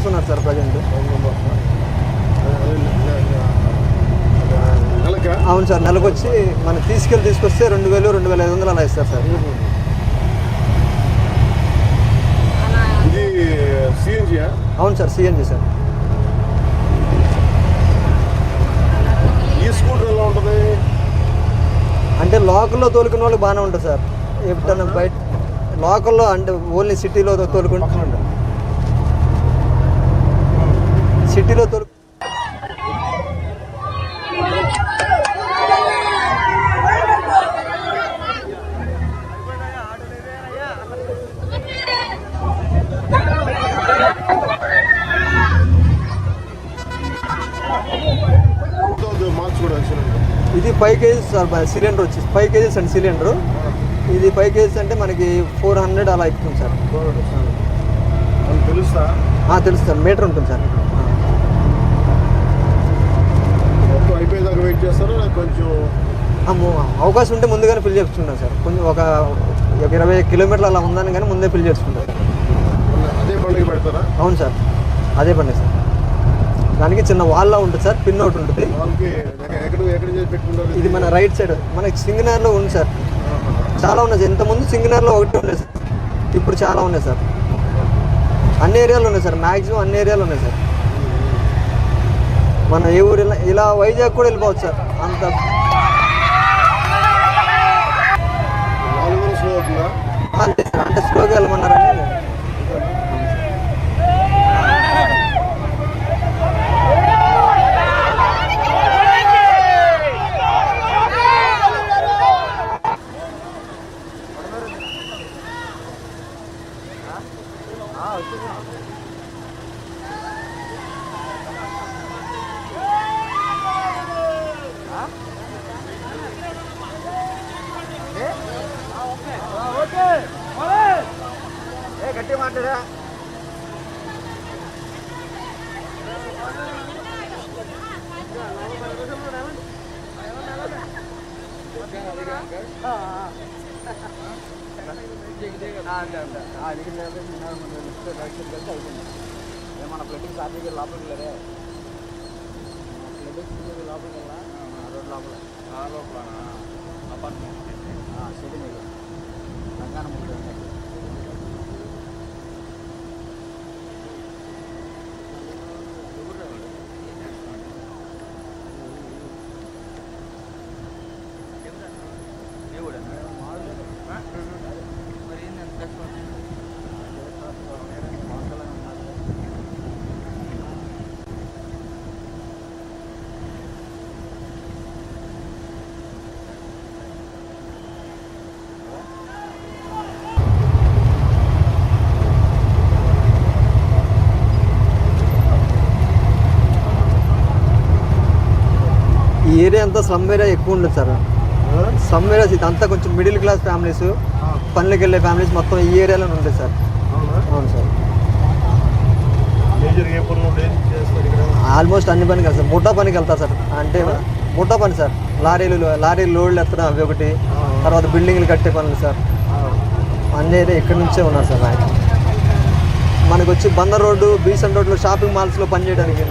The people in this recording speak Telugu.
మెంబర్స్ ఉన్నారు సార్ ప్రజెంట్. అవును సార్ నెలకు వచ్చి మనం తీసుకెళ్ళి తీసుకొస్తే రెండు వేలు రెండు వేల ఐదు వందలు అలా ఇస్తారు సార్. ఇది సిఎన్జియా అవును సార్ సిఎన్జి సార్. ఈ స్కూటర్ ఎలా ఉంటుంది? అంటే లోకల్లో తోలుకునే వాళ్ళకి బాగానే ఉంటుంది సార్. ఎప్పుడన్నా బయట లోకల్లో అంటే ఓన్లీ సిటీలో తోలుకుంటే సిటీలో మార్చుకోవడం ఇది ఫైవ్ కేజీస్ సార్ సిలిండర్ వచ్చి ఫైవ్ కేజీస్ అండి సిలిండర్ ఇది ఫైవ్ కేజీస్ అంటే మనకి ఫోర్ హండ్రెడ్ అలా ఎక్కుతుంది సార్. తెలుస్తా? తెలుసు సార్. మీటర్ ఉంటుంది సార్ మొత్తం చేస్తారా లేక కొంచెం అవకాశం ఉంటే ముందుగానే ఫిల్ చేసుకుంటాం సార్. కొంచెం ఒక ఇరవై కిలోమీటర్లు అలా ఉందని కానీ ముందే ఫిల్ చేసుకుంటాం అదే పండుగ పెడతారా? అవును సార్. అదే పండి సార్. దానికి చిన్న వాల్లో ఉంటుంది సార్ పిన్ ఒకటి ఉంటుంది. ఇది మన రైట్ సైడ్ మనకి సింగనర్లో ఉంది సార్. చాలా ఉన్నాయి. సార్ ఇంతకుముందు సింగనర్లో ఒకటి ఉండే సార్. ఇప్పుడు చాలా ఉన్నాయి సార్. అన్ని ఏరియాలో ఉన్నాయి సార్. మ్యాక్సిమం అన్ని ఏరియాలో ఉన్నాయి సార్. మన ఏ ఊరు ఇలా- వైజాగ్ కూడా వెళ్ళిపోవచ్చు సార్. అంత అంతే సార్ అంటే స్లోగా వెళ్ళమన్నారని గట్టి మాట్లాడా మన ప్లేటింగ్ సాధ్యం లోపలికి లేరే ప్లేటింగ్ లోపలికి వెళ్ళా రోడ్ లోపల లోపల అపార్ట్మెంట్ ఏరియా అంతా స్లమ్ ఏరియా ఎక్కువ ఉండదు సార్. స్లమ్ ఏరియాస్ ఇదంతా కొంచెం మిడిల్ క్లాస్ ఫ్యామిలీస్ పనులకు వెళ్ళే ఫ్యామిలీస్ మొత్తం ఈ ఏరియాలోనే ఉంటాయి సార్. అవునా? సార్. ఆల్మోస్ట్ అన్ని పనికి వెళ్తారు ముఠా పనికి వెళ్తారు సార్. అంటే ముఠా పని సార్. లారీలు లారీలు లోడ్లు ఎత్తడం అవి ఒకటి. తర్వాత బిల్డింగ్లు కట్టే పనులు సార్. అన్ని ఏరియా ఇక్కడి నుంచే ఉన్నారు సార్. మనకు వచ్చి బందర్ రోడ్డు బీసన్ రోడ్లో షాపింగ్ మాల్స్లో పనిచేయడానికి